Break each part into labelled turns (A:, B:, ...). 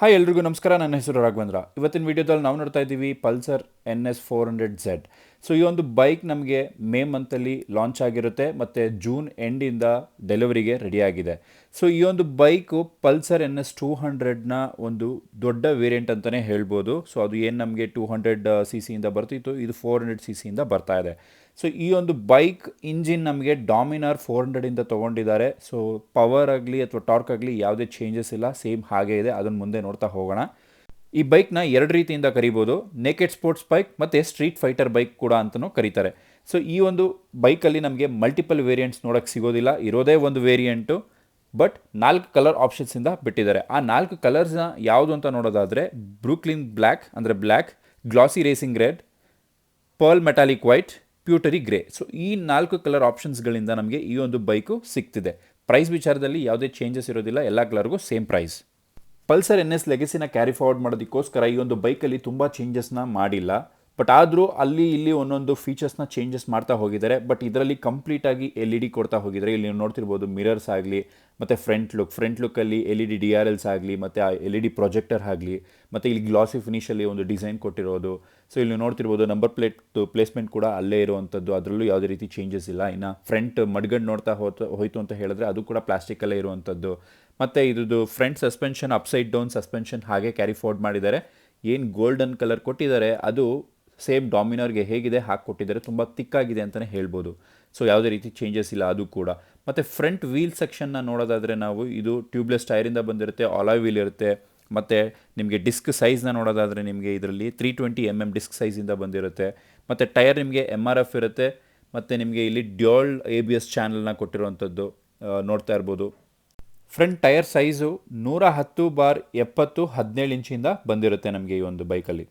A: Hi ಎಲ್ರಿಗೂ ನಮಸ್ಕಾರ. ನನ್ನ ಹೆಸರು ರಾಘವೇಂದ್ರ. ಇವತ್ತಿನ ವಿಡಿಯೋದಲ್ಲಿ ನಾವು ನೋಡ್ತಾ ಇದ್ದೀವಿ Pulsar N S four hundred Z. So ಈ ಒಂದು ಬೈಕ್ ನಮಗೆ ಮೇ ಮಂತಲ್ಲಿ ಲಾಂಚ್ ಆಗಿರುತ್ತೆ ಮತ್ತು ಜೂನ್ ಎಂಡಿಂದ ಡೆಲಿವರಿಗೆ ರೆಡಿಯಾಗಿದೆ ಸೊ ಈ ಒಂದು bike Pulsar N S two ಹಂಡ್ರೆಡ್ನ ಒಂದು ದೊಡ್ಡ ವೇರಿಯಂಟ್ ಅಂತಲೇ ಹೇಳ್ಬೋದು. ಸೊ ಅದು ಏನು ನಮಗೆ ಟೂ ಹಂಡ್ರೆಡ್ ಸಿ ಸಿಯಿಂದ ಬರ್ತಿತ್ತು, ಇದು ಫೋರ್ ಹಂಡ್ರೆಡ್ ಸಿ ಸಿಯಿಂದ ಬರ್ತಾ ಇದೆ. ಸೊ ಈ ಒಂದು ಬೈಕ್ ಇಂಜಿನ್ ನಮಗೆ ಡಾಮಿನಾರ್ ಫೋರ್ ಹಂಡ್ರೆಡಿಂದ ತೊಗೊಂಡಿದ್ದಾರೆ. ಸೊ ಪವರ್ ಆಗಲಿ ಅಥವಾ ಟಾರ್ಕ್ ಆಗಲಿ ಯಾವುದೇ ಚೇಂಜಸ್ ಇಲ್ಲ ಸೇಮ್ ಹಾಗೆ ಇದೆ. ಅದನ್ನು ಮುಂದೆ ನೋಡ್ತಾ ಹೋಗೋಣ. ಈ ಬೈಕ್ನ ಎರಡು ರೀತಿಯಿಂದ ಕರಿಬೋದು. ನೇಕೆಡ್ ಸ್ಪೋರ್ಟ್ಸ್ ಬೈಕ್ ಮತ್ತು ಸ್ಟ್ರೀಟ್ ಫೈಟರ್ ಬೈಕ್ ಕೂಡ ಅಂತಲೂ ಕರೀತಾರೆ. ಸೊ ಈ ಒಂದು ಬೈಕಲ್ಲಿ ನಮಗೆ ಮಲ್ಟಿಪಲ್ ವೇರಿಯಂಟ್ಸ್ ನೋಡೋಕ್ಕೆ ಸಿಗೋದಿಲ್ಲ. ಇರೋದೇ ಒಂದು ವೇರಿಯಂಟು ಬಟ್ ನಾಲ್ಕು ಕಲರ್ ಆಪ್ಷನ್ಸಿಂದ ಬಿಟ್ಟಿದ್ದಾರೆ. ಆ ನಾಲ್ಕು ಕಲರ್ಸ್ನ ಯಾವುದು ಅಂತ ನೋಡೋದಾದರೆ ಬ್ರೂಕ್ಲಿನ್ ಬ್ಲ್ಯಾಕ್ ಅಂದರೆ black glossy racing red pearl metallic white pewter grey so ಈ ನಾಲ್ಕು ಕಲರ್ ಆಪ್ಷನ್ಸ್ಗಳಿಂದ ನಮಗೆ ಈ ಒಂದು ಬೈಕು ಸಿಗ್ತಿದೆ. ಪ್ರೈಸ್ ವಿಚಾರದಲ್ಲಿ ಯಾವುದೇ ಚೇಂಜಸ್ ಇರೋದಿಲ್ಲ. ಎಲ್ಲ ಕಲರ್ಗೂ same price Pulsar N S ಲೆಗೆಸಿನ carry forward ಮಾಡೋದಕ್ಕೋಸ್ಕರ ಈ ಒಂದು ಬೈಕಲ್ಲಿ ತುಂಬ ಚೇಂಜಸ್ನ ಮಾಡಿಲ್ಲ. ಬಟ್ ಆದರೂ ಅಲ್ಲಿ ಇಲ್ಲಿ ಒಂದೊಂದು ಫೀಚರ್ಸ್ನ ಚೇಂಜಸ್ ಮಾಡ್ತಾ ಹೋಗಿದ್ದಾರೆ. ಬಟ್ ಇದರಲ್ಲಿ ಕಂಪ್ಲೀಟಾಗಿ ಎಲ್ ಇ ಡಿ ಕೊಡ್ತಾ ಹೋಗಿದ್ದಾರೆ. ಇಲ್ಲಿ ನೀವು ನೋಡ್ತಿರ್ಬೋದು ಮಿರರ್ಸ್ ಆಗಲಿ, ಮತ್ತು front look front ಲುಕ್ಕಲ್ಲಿ L E D D R Ls ಆಗಲಿ, ಮತ್ತು ಆ ಎಲ್ ಇ ಡಿ ಪ್ರೊಜೆಕ್ಟರ್ ಆಗಲಿ, ಮತ್ತು ಇಲ್ಲಿ ಗ್ಲಾಸಿ ಫಿನಿಷಲ್ಲಿ ಒಂದು ಡಿಸೈನ್ ಕೊಟ್ಟಿರೋದು. ಸೊ ಇಲ್ಲಿ ನೋಡ್ತಿರ್ಬೋದು ನಂಬರ್ ಪ್ಲೇಟ್ ಪ್ಲೇಸ್ಮೆಂಟ್ ಕೂಡ ಅಲ್ಲೇ ಇರುವಂಥದ್ದು. ಅದರಲ್ಲೂ ಯಾವುದೇ ರೀತಿ ಚೇಂಜಸ್ ಇಲ್ಲ. ಇನ್ನು ಫ್ರಂಟ್ ಮಡ್ಗಂಡು ನೋಡ್ತಾ ಹೋತ, ಹೋಯಿತು ಅಂತ ಹೇಳಿದ್ರೆ ಅದು ಕೂಡ ಪ್ಲಾಸ್ಟಿಕಲ್ಲೇ ಇರುವಂಥದ್ದು. ಮತ್ತು ಇದ್ರದ್ದು front suspension upside down suspension ಹಾಗೆ ಕ್ಯಾರಿ ಫೋರ್ಡ್ ಮಾಡಿದ್ದಾರೆ. ಏನು ಗೋಲ್ಡನ್ ಕಲರ್ ಕೊಟ್ಟಿದ್ದಾರೆ, ಅದು ಸೇಮ್ ಡಾಮಿನರ್ಗೆ ಹೇಗಿದೆ, ಹಾಕಿ ಕೊಟ್ಟಿದ್ದಾರೆ. ತುಂಬ ತಿಕ್ಕಾಗಿದೆ ಅಂತಲೇ ಹೇಳ್ಬೋದು. ಸೊ ಯಾವುದೇ ರೀತಿ ಚೇಂಜಸ್ ಇಲ್ಲ, ಅದು ಕೂಡ. ಮತ್ತು ಫ್ರಂಟ್ ವೀಲ್ ಸೆಕ್ಷನ್ನ ನೋಡೋದಾದರೆ ನಾವು ಇದು ಟ್ಯೂಬ್ಲೆಸ್ ಟೈರಿಂದ ಬಂದಿರುತ್ತೆ ಆಲಾಯ್ ವೀಲ್ ಇರುತ್ತೆ. ಮತ್ತು ನಿಮಗೆ ಡಿಸ್ಕ್ ಸೈಜ್ನ ನೋಡೋದಾದರೆ ನಿಮಗೆ ಇದರಲ್ಲಿ three twenty M M disc ಸೈಜಿಂದ ಬಂದಿರುತ್ತೆ. ಮತ್ತು ಟೈರ್ ನಿಮಗೆ ಎಂ ಆರ್ ಎಫ್ ಇರುತ್ತೆ. ಮತ್ತು ನಿಮಗೆ ಇಲ್ಲಿ ಡ್ಯೋಲ್ ಎ ಬಿ ಎಸ್ ಚಾನಲ್ನ ಕೊಟ್ಟಿರುವಂಥದ್ದು ನೋಡ್ತಾ ಇರ್ಬೋದು. ಫ್ರಂಟ್ ಟೈರ್ ಸೈಜು ನೂರ ಹತ್ತು ಬಾರ್ ಎಪ್ಪತ್ತು ಹದಿನೇಳು ಇಂಚಿಂದ ಬಂದಿರುತ್ತೆ ನಮಗೆ ಈ ಒಂದು ಬೈಕಲ್ಲಿ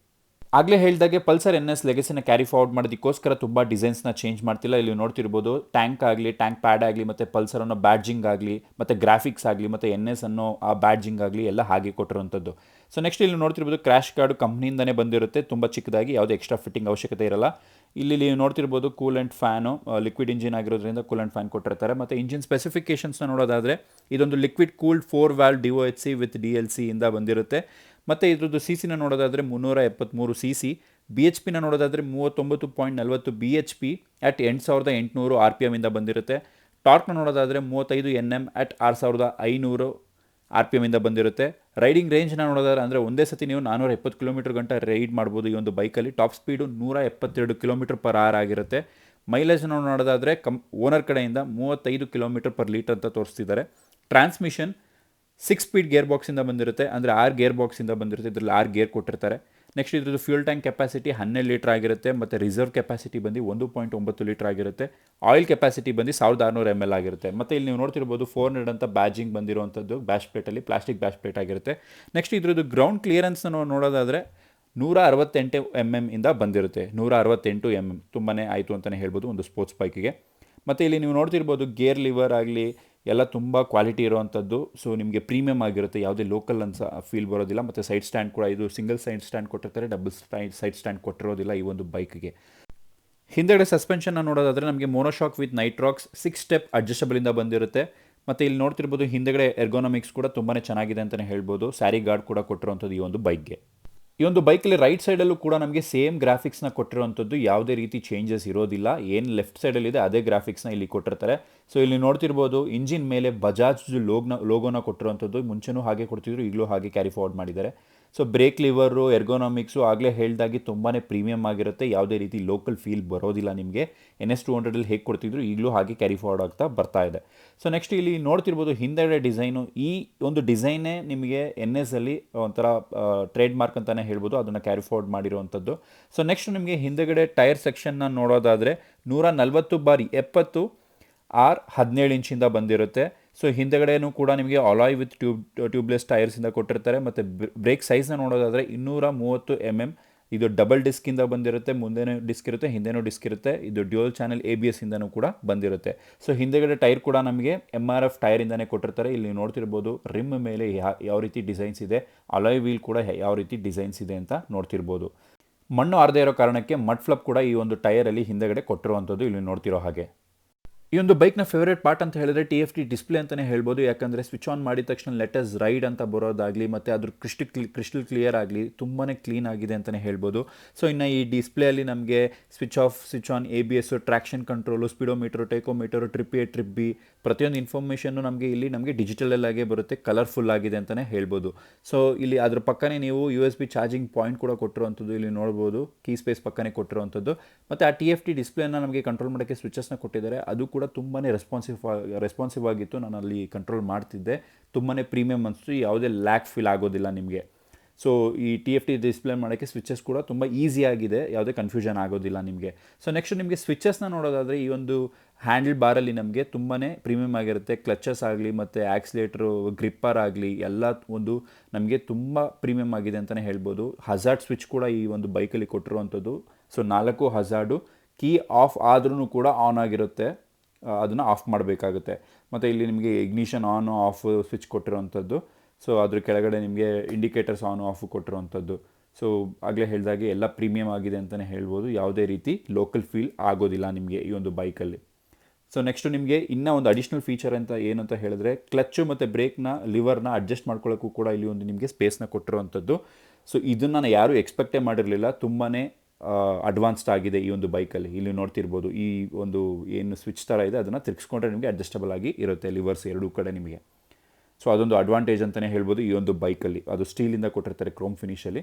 A: ಆಗಲೇ ಹೇಳಿದಾಗೆ ಪಲ್ಸರ್ ಎನ್ ಎಸ್ ಲೆಗಸಿನ ಕ್ಯಾರಿ ಫಾರ್ವರ್ಡ್ ಮಾಡೋದಕ್ಕೋಸ್ಕರ ತುಂಬ ಡಿಸೈನ್ಸ್ನ ಚೇಂಜ್ ಮಾಡ್ತಿಲ್ಲ. ಇಲ್ಲಿ ನೋಡ್ತಿರ್ಬೋದು ಟ್ಯಾಂಕ್ ಆಗಲಿ ಟ್ಯಾಂಕ್ ಪ್ಯಾಡ್ ಆಗಲಿ, ಮತ್ತು ಪಲ್ಸರ್ ಅನ್ನೋ ಬ್ಯಾಡ್ಜಿಂಗ್ ಆಗಲಿ, ಮತ್ತು ಗ್ರಾಫಿಕ್ಸ್ ಆಗಲಿ, ಮತ್ತು ಎನ್ ಎಸ್ ಅನ್ನೋ ಆ ಬ್ಯಾಡ್ಜಿಂಗ್ ಆಗಲಿ ಎಲ್ಲ ಹಾಗೆ ಕೊಟ್ಟಿರುವಂಥದ್ದು. ಸೊ ನೆಕ್ಸ್ಟ್ ಇಲ್ಲಿ ನೋಡ್ತಿರ್ಬೋದು ಕ್ರ್ಯಾಶ್ ಕಾರ್ಡ್ ಕಂಪ್ನಿಯಿಂದನೇ ಬಂದಿರುತ್ತೆ. ತುಂಬ ಚಿಕ್ಕದಾಗಿ, ಯಾವುದೇ ಎಕ್ಸ್ಟ್ರಾ ಫಿಟ್ಟಿಂಗ್ ಅವಶ್ಯಕತೆ ಇರಲ್ಲ. ಇಲ್ಲಿ ನೀವು ನೋಡ್ತಿರ್ಬೋದು cool and fan liquid engine ಆಗಿರೋದ್ರಿಂದ ಕೂಲ್ ಆ್ಯಂಡ್ ಫ್ಯಾನ್ ಕೊಟ್ಟಿರ್ತಾರೆ. ಮತ್ತು ಇಂಜಿನ್ ಸ್ಪೆಸಿಫಿಕೇಷನ್ಸ್ನ ನೋಡೋದಾದರೆ, ಇದೊಂದು liquid cooled four valve D O H C with D L C ಇಂದ ಬಂದಿರುತ್ತೆ. ಮತ್ತು ಇದ್ರದ್ದು ಸಿ ಸಿನ ನೋಡೋದಾದರೆ ಮುನ್ನೂರ ಎಪ್ಪತ್ತ್ಮೂರು ಸಿ ಸಿ ಬಿ ಎಚ್ ಪಿನ ನೋಡೋದಾದರೆ ಮೂವತ್ತೊಂಬತ್ತು ಪಾಯಿಂಟ್ ನಲವತ್ತು ಬಿ ಎಚ್ ಪಿ ಅಟ್ ಎಂಟು ಸಾವಿರದ ಎಂಟುನೂರು ಆರ್ ಪಿ ಎಮ್ಮಿಂದ ಬಂದಿರುತ್ತೆ. ಟಾರ್ಕ್ನ ನೋಡೋದಾದರೆ ಮೂವತ್ತೈದು ಎನ್ ಎಂ ಅಟ್ ಆರು ಸಾವಿರದ ಐನೂರು ಆರ್ ಪಿ ಎಮ್ಮಿಂದ ಬಂದಿರುತ್ತೆ. ರೈಡಿಂಗ್ ರೇಂಜ್ನ ನೋಡೋದಾದ್ರೆ ಅಂದರೆ ಒಂದೇ ಸತಿ ನೀವು ನಾನ್ನೂರ ಎಪ್ಪತ್ತು ಕಿಲೋಮೀಟರ್ ಗಂಟ ರೈಡ್ ಮಾಡ್ಬೋದು ಈ ಒಂದು ಬೈಕಲ್ಲಿ ಟಾಪ್ ಸ್ಪೀಡು ನೂರ ಎಪ್ಪತ್ತೆರಡು ಕಿಲೋಮೀಟರ್ ಪರ್ ಆರ್ ಆಗಿರುತ್ತೆ. ಮೈಲೇಜ್ನ ನೋಡೋದಾದರೆ ಕಂ ಓನರ್ ಕಡೆಯಿಂದ ಮೂವತ್ತೈದು ಕಿಲೋಮೀಟರ್ ಪರ್ ಲೀಟರ್ ಅಂತ ತೋರಿಸ್ತಿದ್ದಾರೆ. ಟ್ರಾನ್ಸ್ಮಿಷನ್ ಸಿಕ್ಸ್ ಸ್ಪೀಡ್ ಗೇರ್ ಬಾಕ್ಸಿಂದ ಬಂದಿರುತ್ತೆ. ಅಂದರೆ ಆರು ಗೇರ್ ಬಾಕ್ಸಿಂದ ಬಂದಿರುತ್ತೆ. ಇದರಲ್ಲಿ ಆರು ಗೇರ್ ಕೊಟ್ಟಿರ್ತಾರೆ. ನೆಕ್ಸ್ಟ್ ಇದ್ರದ್ದು ಫ್ಯೂಲ್ ಟ್ಯಾಂಕ್ ಕೆಪಾಸಿಟಿ ಹನ್ನೆರಡು ಲೀಟರ್ ಆಗಿರುತ್ತೆ. ಮತ್ತು ರಿಸರ್ವ್ ಕೆಪಾಸಿಟಿ ಬಂದು ಒಂದು ಪಾಯಿಂಟ್ ಒಂಬತ್ತು ಲೀಟರ್ ಆಗಿರುತ್ತೆ. ಆಯಿಲ್ ಕೆಪಾಸಿಟಿ ಬಂದು ಸಾವಿರದ ಆರುನೂರು ಎಂ ಎಲ್ ಆಗಿರುತ್ತೆ. ಮತ್ತು ಇಲ್ಲಿ ನೀವು ನೋಡ್ತಿರ್ಬೋದು ಫೋರ್ ಹಂಡ್ರೆಡ್ ಅಂತ ಬ್ಯಾಜಿಂಗ್ ಬಂದಿರುವಂಥದ್ದು. ಬ್ಯಾಶ್ ಪ್ಲೇಟಲ್ಲಿ ಪ್ಲಾಸ್ಟಿಕ್ ಬ್ಯಾಶ್ ಪ್ಲೇಟ್ ಆಗಿರುತ್ತೆ. ನೆಕ್ಸ್ಟ್ ಇದ್ರದ್ದು ಗ್ರೌಂಡ್ ಕ್ಲಿಯರೆನ್ಸ್ ನಾವು ನೋಡೋದಾದರೆ ನೂರ ಅರವತ್ತೆಂಟು ಎಂ ಎಂ ಇಂದ ಬಂದಿರುತ್ತೆ. ನೂರ ಅರವತ್ತೆಂಟು ಎಂ ಎಂ ತುಂಬಾ ಆಯಿತು ಅಂತಲೇ ಹೇಳ್ಬೋದು ಒಂದು ಸ್ಪೋರ್ಟ್ಸ್ ಬೈಕಿಗೆ ಮತ್ತು ಇಲ್ಲಿ ನೀವು ನೋಡ್ತಿರ್ಬೋದು ಗೇರ್ ಲಿವರ್ ಆಗಲಿ ಎಲ್ಲ ತುಂಬ ಕ್ವಾಲಿಟಿ ಇರೋವಂಥದ್ದು ಸೊ ನಿಮಗೆ ಪ್ರೀಮಿಯಮ್ ಆಗಿರುತ್ತೆ. ಯಾವುದೇ ಲೋಕಲ್ ಅನ್ಸ ಫೀಲ್ ಬರೋದಿಲ್ಲ. ಮತ್ತು ಸೈಡ್ ಸ್ಟ್ಯಾಂಡ್ ಕೂಡ ಇದು ಸಿಂಗಲ್ ಸೈಡ್ ಸ್ಟ್ಯಾಂಡ್ ಕೊಟ್ಟಿರ್ತಾರೆ. ಡಬಲ್ ಸ್ಟ್ಯಾಂಡ್ ಸೈಡ್ ಸ್ಟ್ಯಾಂಡ್ ಕೊಟ್ಟಿರೋದಿಲ್ಲ ಈ ಒಂದು ಬೈಕ್ಗೆ ಹಿಂದೆಗಡೆ ಸಸ್ಪೆನ್ಷನ್ನ ನೋಡೋದಾದರೆ ನಮಗೆ monoshock with Nitrox six step ಅಡ್ಜಸ್ಟಬಲಿಂದ ಬಂದಿರುತ್ತೆ. ಮತ್ತು ಇಲ್ಲಿ ನೋಡ್ತಿರ್ಬೋದು ಹಿಂದೆಗಡೆ ಎರ್ಗೋನಾಮಿಕ್ಸ್ ಕೂಡ ತುಂಬಾ ಚೆನ್ನಾಗಿದೆ ಅಂತಲೇ ಹೇಳ್ಬೋದು. ಸ್ಯಾರಿ ಗಾರ್ಡ್ ಕೂಡ ಕೊಟ್ಟಿರುವಂಥದ್ದು ಈ ಒಂದು ಬೈಕ್ಗೆ ಈ ಒಂದು ಬೈಕಲ್ಲಿ ರೈಟ್ ಸೈಡಲ್ಲೂ ಕೂಡ ನಮಗೆ ಸೇಮ್ ಗ್ರಾಫಿಕ್ಸ್ನ ಕೊಟ್ಟಿರುವಂಥದ್ದು. ಯಾವುದೇ ರೀತಿ ಚೇಂಜಸ್ ಇರೋದಿಲ್ಲ. ಏನು ಲೆಫ್ಟ್ ಸೈಡಲ್ಲಿದೆ ಅದೇ ಗ್ರಾಫಿಕ್ಸ್ನ ಇಲ್ಲಿ ಕೊಟ್ಟಿರ್ತಾರೆ. ಸೊ ಇಲ್ಲಿ ನೋಡ್ತಿರ್ಬೋದು ಇಂಜಿನ್ ಮೇಲೆ ಬಜಾಜ್ ಲೋಗ್ನ ಲೋಗೋನ ಕೊಟ್ಟಿರುವಂಥದ್ದು. ಮುಂಚೆನೂ ಹಾಗೆ ಕೊಡ್ತಿದ್ರು, ಈಗಲೂ ಹಾಗೆ ಕ್ಯಾರಿ ಫಾರ್ವರ್ಡ್ ಮಾಡಿದ್ದಾರೆ. ಸೊ ಬ್ರೇಕ್ ಲಿವರು ಎರ್ಗೋನಾಮಿಕ್ಸು ಆಗಲೇ ಹೇಳ್ದಾಗೆ ತುಂಬಾ ಪ್ರೀಮಿಯಮ್ ಆಗಿರುತ್ತೆ. ಯಾವುದೇ ರೀತಿ ಲೋಕಲ್ ಫೀಲ್ ಬರೋದಿಲ್ಲ ನಿಮಗೆ. ಎನ್ ಎಸ್ ಟು ಹಂಡ್ರೆಡಲ್ಲಿ ಹೇಗೆ ಕೊಡ್ತಿದ್ರು ಈಗಲೂ ಹಾಗೆ ಕ್ಯಾರಿ ಫಾರ್ವರ್ಡ್ ಆಗ್ತಾ ಬರ್ತಾ ಇದೆ. ಸೊ ನೆಕ್ಸ್ಟ್ ಇಲ್ಲಿ ನೋಡ್ತಿರ್ಬೋದು ಹಿಂದೆಗಡೆ ಡಿಸೈನು ಈ ಒಂದು ಡಿಸೈನೇ ನಿಮಗೆ ಎನ್ ಎಸ್ ಅಲ್ಲಿ ಒಂಥರ ಟ್ರೇಡ್ ಮಾರ್ಕ್ ಅಂತಲೇ ಹೇಳ್ಬೋದು. ಅದನ್ನು ಕ್ಯಾರಿ ಫಾರ್ವರ್ಡ್ ಮಾಡಿರುವಂಥದ್ದು. ಸೊ ನೆಕ್ಸ್ಟ್ ನಿಮಗೆ ಹಿಂದೆಗಡೆ ಟೈರ್ ಸೆಕ್ಷನ್ನ ನೋಡೋದಾದರೆ ನೂರ ನಲವತ್ತು ಬಾರಿ ಎಪ್ಪತ್ತು ಆರ್ ಹದಿನೇಳು ಇಂಚಿಂದ ಬಂದಿರುತ್ತೆ. ಸೊ ಹಿಂದೆಗಡೆನೂ ಕೂಡ ನಿಮಗೆ ಅಲಾಯ್ ವಿತ್ ಟ್ಯೂಬ್ ಟ್ಯೂಬ್ಲೆಸ್ ಟೈರ್ಸಿಂದ ಕೊಟ್ಟಿರ್ತಾರೆ. ಮತ್ತು ಬ್ರೇಕ್ ಸೈಜ್ನ ನೋಡೋದಾದರೆ ಇನ್ನೂರ ಮೂವತ್ತು ಎಂ ಎಂ ಇದು ಡಬಲ್ ಡಿಸ್ಕಿಂದ ಬಂದಿರುತ್ತೆ, ಮುಂದೆನೂ ಡಿಸ್ಕ್ ಇರುತ್ತೆ, ಹಿಂದೆನೂ ಡಿಸ್ಕ್ ಇರುತ್ತೆ. ಇದು dual channel A B S ಇಂದನೂ ಕೂಡ ಬಂದಿರುತ್ತೆ. ಸೊ ಹಿಂದೆಗಡೆ ಟೈರ್ ಕೂಡ ನಮಗೆ ಎಂ ಆರ್ ಎಫ್ ಟೈರಿಂದನೇ ಕೊಟ್ಟಿರ್ತಾರೆ. ಇಲ್ಲಿ ನೋಡ್ತಿರ್ಬೋದು ರಿಮ್ ಮೇಲೆ ಯಾವ ರೀತಿ ಡಿಸೈನ್ಸ್ ಇದೆ ಅಲಾಯ್ ವೀಲ್ ಕೂಡ ಯಾವ ರೀತಿ ಡಿಸೈನ್ಸ್ ಇದೆ ಅಂತ ನೋಡ್ತಿರ್ಬೋದು. ಮಣ್ಣು ಆರದೇ ಇರೋ ಕಾರಣಕ್ಕೆ ಮಡ್ ಫ್ಲಪ್ ಕೂಡ ಈ ಒಂದು ಟೈರಲ್ಲಿ ಹಿಂದೆಗಡೆ ಕೊಟ್ಟಿರುವಂಥದ್ದು ಇಲ್ಲಿ ನೋಡ್ತಿರೋ ಹಾಗೆ. ಈ ಒಂದು ಬೈಕ್ನ ಫೇವ್ರೇಟ್ ಪಾರ್ಟ್ ಅಂತ ಹೇಳಿದ್ರೆ ಟಿ ಎಫ್ ಟಿ ಡಿಸ್ಪ್ಲೇ ಅಂತಲೇ ಹೇಳ್ಬೋದು. ಯಾಕಂದರೆ ಸ್ವಿಚ್ ಆನ್ ಮಾಡಿದ ತಕ್ಷಣ ಲೆಟಸ್ ರೈಡ್ ಅಂತ ಬರೋದಾಗಲಿ, ಮತ್ತು ಅದ್ರ ಕ್ರಿಸ್ಟಿ ಕ್ರಿಸ್ಟಲ್ ಕ್ಲಿಯರ್ ಆಗಲಿ ತುಂಬಾ ಕ್ಲೀನ್ ಆಗಿದೆ ಅಂತಲೇ ಹೇಳ್ಬೋದು. ಸೊ ಇನ್ನು ಈ ಡಿಸ್ಪ್ಲೇಯಲ್ಲಿ ನಮಗೆ switch off switch on A B S traction control speedometer tachometer trip A trip B ಪ್ರತಿಯೊಂದು ಇನ್ಫಾರ್ಮೇಷನ್ನು ನಮಗೆ ಇಲ್ಲಿ ನಮಗೆ ಡಿಜಿಟಲ್ ಆಗೇ ಬರುತ್ತೆ ಕಲರ್ಫುಲ್ ಆಗಿದೆ ಅಂತಲೇ ಹೇಳ್ಬೋದು. ಸೊ ಇಲ್ಲಿ ಅದ್ರ ಪಕ್ಕನೇ ನೀವು U S B charging point ಕೂಡ ಕೊಟ್ಟಿರುವಂಥದ್ದು ಇಲ್ಲಿ ನೋಡ್ಬೋದು ಕೀ ಸ್ಪೇಸ್ ಪಕ್ಕನೇ ಕೊಟ್ಟಿರುವಂಥದ್ದು. ಮತ್ತು ಆ ಟಿ ಎಫ್ ಟಿ ಡಿಸ್ಪ್ಲೇನ ನಮಗೆ ಕಂಟ್ರೋಲ್ ಮಾಡೋಕ್ಕೆ ಸ್ವಿಚಸ್ನ ಕೊಟ್ಟಿದ್ದಾರೆ. ಅದು ಕೂಡ ತುಂಬಾ ರೆಸ್ಪಾನ್ಸಿವ್ ರೆಸ್ಪಾನ್ಸಿವ್ ಆಗಿತ್ತು. ನಾನು ಅಲ್ಲಿ ಕಂಟ್ರೋಲ್ ಮಾಡ್ತಿದ್ದೆ. ತುಂಬಾ ಪ್ರೀಮಿಯಮ್ ಅನಿಸ್ತು. ಯಾವುದೇ ಲ್ಯಾಕ್ ಫೀಲ್ ಆಗೋದಿಲ್ಲ ನಿಮಗೆ. ಸೊ ಈ ಟಿ ಎಫ್ ಟಿ ಡಿಸ್ಪ್ಲೇ ಮಾಡೋಕ್ಕೆ ಸ್ವಿಚಸ್ ಕೂಡ ತುಂಬ ಈಸಿಯಾಗಿದೆ ಯಾವುದೇ ಕನ್ಫ್ಯೂಷನ್ ಆಗೋದಿಲ್ಲ ನಿಮಗೆ. ಸೊ ನೆಕ್ಸ್ಟ್ ನಿಮಗೆ ಸ್ವಿಚಸ್ನ ನೋಡೋದಾದರೆ, ಈ ಒಂದು ಹ್ಯಾಂಡಲ್ ಬಾರಲ್ಲಿ ನಮಗೆ ತುಂಬಾ ಪ್ರೀಮಿಯಮ್ ಆಗಿರುತ್ತೆ. ಕ್ಲಚಸ್ ಆಗಲಿ ಮತ್ತು ಆ್ಯಕ್ಸಿಲೇಟ್ರು ಗ್ರಿಪ್ಪರ್ ಆಗಲಿ ಎಲ್ಲ ಒಂದು ನಮಗೆ ತುಂಬ ಪ್ರೀಮಿಯಮ್ ಆಗಿದೆ ಅಂತಲೇ ಹೇಳ್ಬೋದು. ಹಜಾರ್ಡ್ ಸ್ವಿಚ್ ಕೂಡ ಈ ಒಂದು ಬೈಕಲ್ಲಿ ಕೊಟ್ಟಿರುವಂಥದ್ದು. ಸೊ ನಾಲ್ಕು ಹಜಾರ್ಡು ಕೀ ಆಫ್ ಆದ್ರೂ ಕೂಡ ಆನ್ ಆಗಿರುತ್ತೆ. ಅದನ್ನು ಆಫ್ ಮಾಡಬೇಕಾಗುತ್ತೆ. ಮತ್ತು ಇಲ್ಲಿ ನಿಮಗೆ ಇಗ್ನಿಷನ್ ಆನ್ ಆಫ್ ಸ್ವಿಚ್ ಕೊಟ್ಟಿರೋವಂಥದ್ದು. ಸೊ ಅದ್ರ ಕೆಳಗಡೆ ನಿಮಗೆ ಇಂಡಿಕೇಟರ್ಸ್ ಆನ್ ಆಫ್ ಕೊಟ್ಟಿರೋವಂಥದ್ದು. ಸೊ ಆಗಲೇ ಹೇಳಿದಾಗೆ ಎಲ್ಲ ಪ್ರೀಮಿಯಮ್ ಆಗಿದೆ ಅಂತಲೇ ಹೇಳ್ಬೋದು. ಯಾವುದೇ ರೀತಿ ಲೋಕಲ್ ಫೀಲ್ ಆಗೋದಿಲ್ಲ ನಿಮಗೆ ಈ ಒಂದು ಬೈಕಲ್ಲಿ ಸೊ ನೆಕ್ಸ್ಟು ನಿಮಗೆ ಇನ್ನೂ ಒಂದು ಅಡಿಷ್ನಲ್ ಫೀಚರ್ ಅಂತ ಏನು ಅಂತ ಹೇಳಿದ್ರೆ ಕ್ಲಚ್ಚು ಮತ್ತು ಬ್ರೇಕ್ನ ಲಿವರ್ನ ಅಡ್ಜಸ್ಟ್ ಮಾಡ್ಕೊಳ್ಳೋಕ್ಕೂ ಕೂಡ ಇಲ್ಲಿ ಒಂದು ನಿಮಗೆ ಸ್ಪೇಸ್ನ ಕೊಟ್ಟಿರುವಂಥದ್ದು. ಸೊ ಇದನ್ನು ನಾನು ಯಾರೂ ಎಕ್ಸ್ಪೆಕ್ಟೇ ಮಾಡಿರಲಿಲ್ಲ. ತುಂಬಾ ಅಡ್ವಾನ್ಸ್ಡ್ ಆಗಿದೆ ಈ ಒಂದು ಬೈಕಲ್ಲಿ ಇಲ್ಲಿ ನೋಡ್ತಿರ್ಬೋದು ಈ ಒಂದು ಏನು ಸ್ವಿಚ್ ಥರ ಇದೆ, ಅದನ್ನು ತಿರ್ಗಿಸ್ಕೊಂಡ್ರೆ ನಿಮಗೆ ಅಡ್ಜಸ್ಟಬಲ್ ಆಗಿ ಇರುತ್ತೆ ಲಿವರ್ಸ್ ಎರಡೂ ಕಡೆ ನಿಮಗೆ. ಸೊ ಅದೊಂದು ಅಡ್ವಾಂಟೇಜ್ ಅಂತಲೇ ಹೇಳ್ಬೋದು ಈ ಒಂದು ಬೈಕಲ್ಲಿ ಅದು ಸ್ಟೀಲಿಂದ ಕೊಟ್ಟಿರ್ತಾರೆ ಕ್ರೋಮ್ ಫಿನಿಷಲ್ಲಿ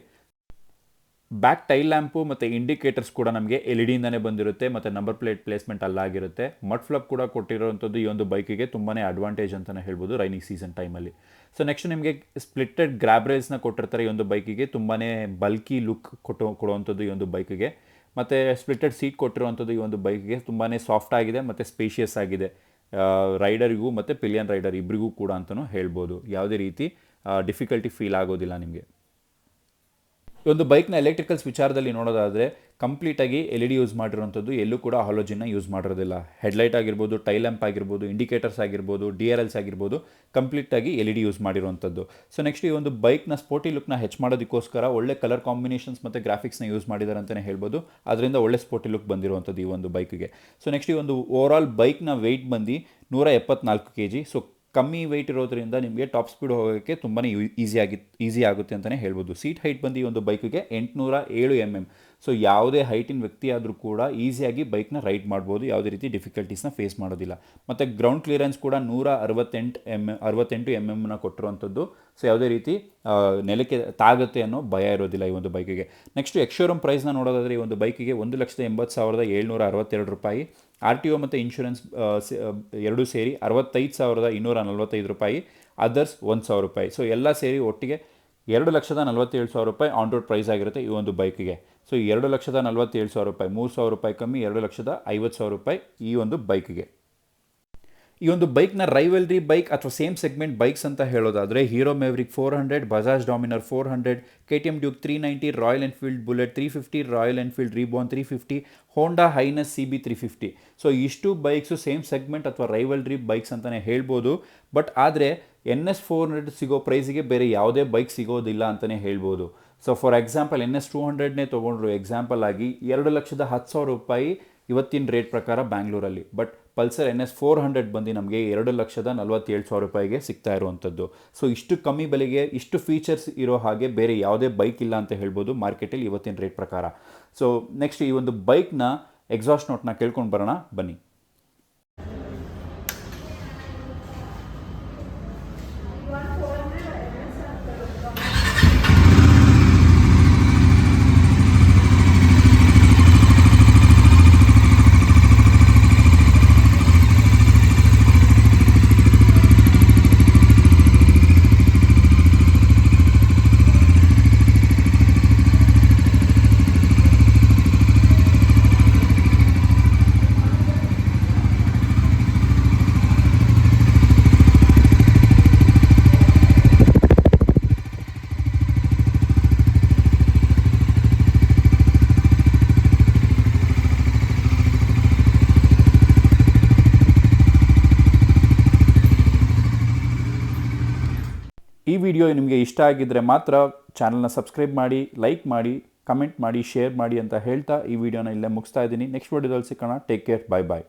A: ಬ್ಯಾಕ್ ಟೈಲ್ ಲ್ಯಾಂಪು ಮತ್ತು ಇಂಡಿಕೇಟರ್ಸ್ ಕೂಡ ನಮಗೆ ಎಲ್ ಇ ಡಿಯಿಂದನೇ ಬಂದಿರುತ್ತೆ ಮತ್ತು ನಂಬರ್ ಪ್ಲೇಟ್ ಪ್ಲೇಸ್ಮೆಂಟ್ ಅಲ್ಲಾಗಿರುತ್ತೆ. ಮಡ್ ಫ್ಲಪ್ ಕೂಡ ಕೊಟ್ಟಿರೋವಂಥದ್ದು ಈ ಒಂದು ಬೈಕಿಗೆ ತುಂಬಾ ಅಡ್ವಾಂಟೇಜ್ ಅಂತಲೇ ಹೇಳ್ಬೋದು ರೈನಿಂಗ್ ಸೀಸನ್ ಟೈಮಲ್ಲಿ ಸೊ ನೆಕ್ಸ್ಟ್ ನಿಮಗೆ ಸ್ಪ್ಲಿಟೆಡ್ ಗ್ರಾಬ್ರೇಲ್ಸ್ನ ಕೊಟ್ಟಿರ್ತಾರೆ ಈ ಒಂದು ಬೈಕಿಗೆ ತುಂಬಾ ಬಲ್ಕಿ ಲುಕ್ ಕೊಟ್ಟು, ಕೊಡುವಂಥದ್ದು ಈ ಒಂದು ಬೈಕಿಗೆ ಮತ್ತು ಸ್ಪ್ಲಿಟೆಡ್ ಸೀಟ್ ಕೊಟ್ಟಿರುವಂಥದ್ದು ಈ ಒಂದು ಬೈಕಿಗೆ ತುಂಬಾ ಸಾಫ್ಟ್ ಆಗಿದೆ ಮತ್ತು ಸ್ಪೇಷಿಯಸ್ ಆಗಿದೆ. ರೈಡರಿಗೂ ಮತ್ತು ಪಿಲಿಯನ್ ರೈಡರ್ ಇಬ್ಬರಿಗೂ ಕೂಡ ಅಂತಲೂ ಹೇಳ್ಬೋದು. ಯಾವುದೇ ರೀತಿ ಡಿಫಿಕಲ್ಟಿ ಫೀಲ್ ಆಗೋದಿಲ್ಲ ನಿಮಗೆ. ಈ ಒಂದು ಬೈಕ್ನ ಎಲೆಕ್ಟ್ರಿಕಲ್ಸ್ ವಿಚಾರದಲ್ಲಿ ನೋಡೋದಾದರೆ ಕಂಪ್ಲೀಟಾಗಿ ಎಲ್ ಇ ಡಿ ಯೂಸ್ ಮಾಡಿರೋಂಥದ್ದು ಎಲ್ಲೂ ಕೂಡ ಹಾಲೋಜಿನ ಯೂಸ್ ಮಾಡಿರೋದಿಲ್ಲ. ಹೆಡ್ಲೈಟ್ ಆಗಿರ್ಬೋದು ಟೈ ಲ್ಯಾಂಪ್ ಆಗಿರ್ಬೋದು ಇಂಡಿಕೇಟರ್ಸ್ ಆಗಿರ್ಬೋದು ಡಿ ಆರ್ ಎಲ್ಸ್ ಆಗಿರ್ಬೋದು ಕಂಪ್ಲೀಟಾಗಿ ಎಲ್ ಇ ಡಿ ಯೂಸ್ ಮಾಡಿರುವಂಥದ್ದು. ಸೊ ನೆಕ್ಸ್ಟ್ ಈ ಒಂದು ಬೈಕ್ನ ಸ್ಪೋರ್ಟಿ ಲುಕ್ನ ಹೆಚ್ಚು ಮಾಡೋದಕ್ಕೋಸ್ಕರ ಒಳ್ಳೆ ಕಲರ್ ಕಾಂಬಿನೇಷನ್ಸ್ ಮತ್ತು ಗ್ರಾಫಿಕ್ಸ್ನ ಯೂಸ್ ಮಾಡಿದ್ದಾರೆ ಅಂತಲೇ ಹೇಳ್ಬೋದು. ಅದರಿಂದ ಒಳ್ಳೆ ಸ್ಪೋರ್ಟಿ ಲುಕ್ ಬಂದಿರುವಂಥದ್ದು ಈ ಒಂದು ಬೈಕಿಗೆ ಸೊ ನೆಕ್ಸ್ಟ್ ಈ ಒಂದು ಓವರ್ ಆಲ್ ಬೈಕ್ನ ವೆಯ್ಟ್ ಬಂದು ನೂರ ಎಪ್ಪತ್ನಾಲ್ಕು ಕೆ ಜಿ ಸೊ ಕಮ್ಮಿ ವೆಯ್ಟ್ ಇರೋದ್ರಿಂದ ನಿಮಗೆ ಟಾಪ್ ಸ್ಪೀಡ್ ಹೋಗೋಕ್ಕೆ ತುಂಬಾ ಈಸಿ ಆಗಿ ಈಸಿ ಆಗುತ್ತೆ ಅಂತಲೇ ಹೇಳ್ಬೋದು. ಸೀಟ್ ಹೈಟ್ ಬಂದು ಈ ಒಂದು ಬೈಕಿಗೆ ಎಂಟುನೂರ ಏಳು ಎಂ ಎಂ ಸೊ ಯಾವುದೇ ಹೈಟಿನ ವ್ಯಕ್ತಿ ಆದರೂ ಕೂಡ ಈಸಿಯಾಗಿ ಬೈಕ್ನ ರೈಡ್ ಮಾಡ್ಬೋದು. ಯಾವುದೇ ರೀತಿ ಡಿಫಿಕಲ್ಟೀಸ್ನ ಫೇಸ್ ಮಾಡೋದಿಲ್ಲ. ಮತ್ತು ಗ್ರೌಂಡ್ ಕ್ಲಿಯರೆನ್ಸ್ ಕೂಡ ನೂರ ಅರವತ್ತೆಂಟು ಎಂ ಅರವತ್ತೆಂಟು ಎಂ ಎಮ್ನ ಕೊಟ್ಟಿರುವಂಥದ್ದು. ಸೊ ಯಾವುದೇ ರೀತಿ ನೆಲಕ್ಕೆ ತಾಗುತ್ತೆ ಅನ್ನೋ ಭಯ ಇರೋದಿಲ್ಲ ಈ ಒಂದು ಬೈಕಿಗೆ ನೆಕ್ಸ್ಟ್ ಎಕ್ಶೋರೂಮ್ ಪ್ರೈಸ್ನ ನೋಡೋದಾದರೆ ಈ ಒಂದು ಬೈಕಿಗೆ ಒಂದು ಲಕ್ಷದ ಎಂಬತ್ತು ಸಾವಿರದ ಏಳ್ನೂರ ಅರವತ್ತೆರಡು ರೂಪಾಯಿ. ಆರ್ ಟಿ ಒ ಮತ್ತು ಇನ್ಶೂರೆನ್ಸ್ ಎರಡೂ ಸೇರಿ ಅರವತ್ತೈದು ಸಾವಿರದ ಇನ್ನೂರ ನಲ್ವತ್ತೈದು ರೂಪಾಯಿ. ಅದರ್ಸ್ ಒಂದು ಸಾವಿರ ರೂಪಾಯಿ. ಸೊ ಎಲ್ಲ ಸೇರಿ ಒಟ್ಟಿಗೆ ಎರಡು ಲಕ್ಷದ ನಲವತ್ತೇಳು ಸಾವಿರ ರೂಪಾಯಿ ಆನ್ ರೋಡ್ ಪ್ರೈಸ್ ಆಗಿರುತ್ತೆ ಈ ಒಂದು ಬೈಕಿಗೆ ಸೊ ಎರಡು ಲಕ್ಷದ ನಲವತ್ತೇಳು ಸಾವಿರ ರೂಪಾಯಿ, ಮೂರು ಸಾವಿರ ರೂಪಾಯಿ ಕಮ್ಮಿ, ಎರಡು ಲಕ್ಷದ ಐವತ್ತು ಸಾವಿರ ರೂಪಾಯಿ ಈ ಒಂದು ಬೈಕ್ಗೆ. ಈ ಒಂದು ಬೈಕ್ನ ರೈವಲ್ರಿ ಬೈಕ್ ಅಥವಾ ಸೇಮ್ ಸೆಗ್ಮೆಂಟ್ ಬೈಕ್ಸ್ ಅಂತ ಹೇಳೋದಾದರೆ Hero Maverick four hundred Bajaj Dominar four hundred K T M Duke three ninety Royal Enfield Bullet three fifty Royal Enfield Reborn three fifty Honda Hness C B three fifty so ಇಷ್ಟು bikes same segment ಅಥವಾ rivalry bikes ಅಂತಲೇ ಹೇಳ್ಬೋದು. But ಆದರೆ N S four hundred ಸಿಗೋ ಪ್ರೈಸಿಗೆ ಬೇರೆ ಯಾವುದೇ bike ಸಿಗೋದಿಲ್ಲ ಅಂತಲೇ ಹೇಳ್ಬೋದು. So for example N S two ಹಂಡ್ರೆಡ್ನೇ ತೊಗೊಂಡ್ರು ಎಕ್ಸಾಂಪಲ್ ಆಗಿ ಎರಡು ಲಕ್ಷದ ಹತ್ತು ಸಾವಿರ ರೂಪಾಯಿ ಇವತ್ತಿನ ರೇಟ್ ಪ್ರಕಾರ ಬ್ಯಾಂಗ್ಳೂರಲ್ಲಿ but Pulsar N S four hundred ಬಂದು ನಮಗೆ ಎರಡು ಲಕ್ಷದ ನಲ್ವತ್ತೇಳು ಸಾವಿರ ರೂಪಾಯಿಗೆ ಸಿಗ್ತಾ ಇರುವಂಥದ್ದು. ಸೊ ಇಷ್ಟು ಕಮ್ಮಿ ಬೆಲೆಗೆ, ಇಷ್ಟು ಫೀಚರ್ಸ್ ಇರೋ ಹಾಗೆ ಬೇರೆ ಯಾವುದೇ ಬೈಕ್ ಇಲ್ಲ ಅಂತ ಹೇಳ್ಬೋದು ಮಾರ್ಕೆಟಲ್ಲಿ ಇವತ್ತಿನ ರೇಟ್ ಪ್ರಕಾರ. ಸೊ ನೆಕ್ಸ್ಟ್ ಈ ಒಂದು ಬೈಕ್ನ ಎಕ್ಸಾಸ್ಟ್ ನೋಟ್ನ ಕೇಳ್ಕೊಂಡು ಬರೋಣ. ಬನ್ನಿ. ಈ ವಿಡಿಯೋ ನಿಮಗೆ ಇಷ್ಟ ಆಗಿದ್ದರೆ ಮಾತ್ರ ಚಾನಲ್ನ ಸಬ್ಸ್ಕ್ರೈಬ್ ಮಾಡಿ, ಲೈಕ್ ಮಾಡಿ, ಕಮೆಂಟ್ ಮಾಡಿ, ಶೇರ್ ಮಾಡಿ ಅಂತ ಹೇಳ್ತಾ ಈ ವಿಡಿಯೋನ ಇಲ್ಲೇ ಮುಗಿಸ್ತಾ ಇದ್ದೀನಿ. ನೆಕ್ಸ್ಟ್ ವಿಡಿಯೋದಲ್ಲಿ ಸಿಕ್ಕೋಣ ಟೇಕ್ ಕೇರ್. ಬಾಯ್ ಬಾಯ್.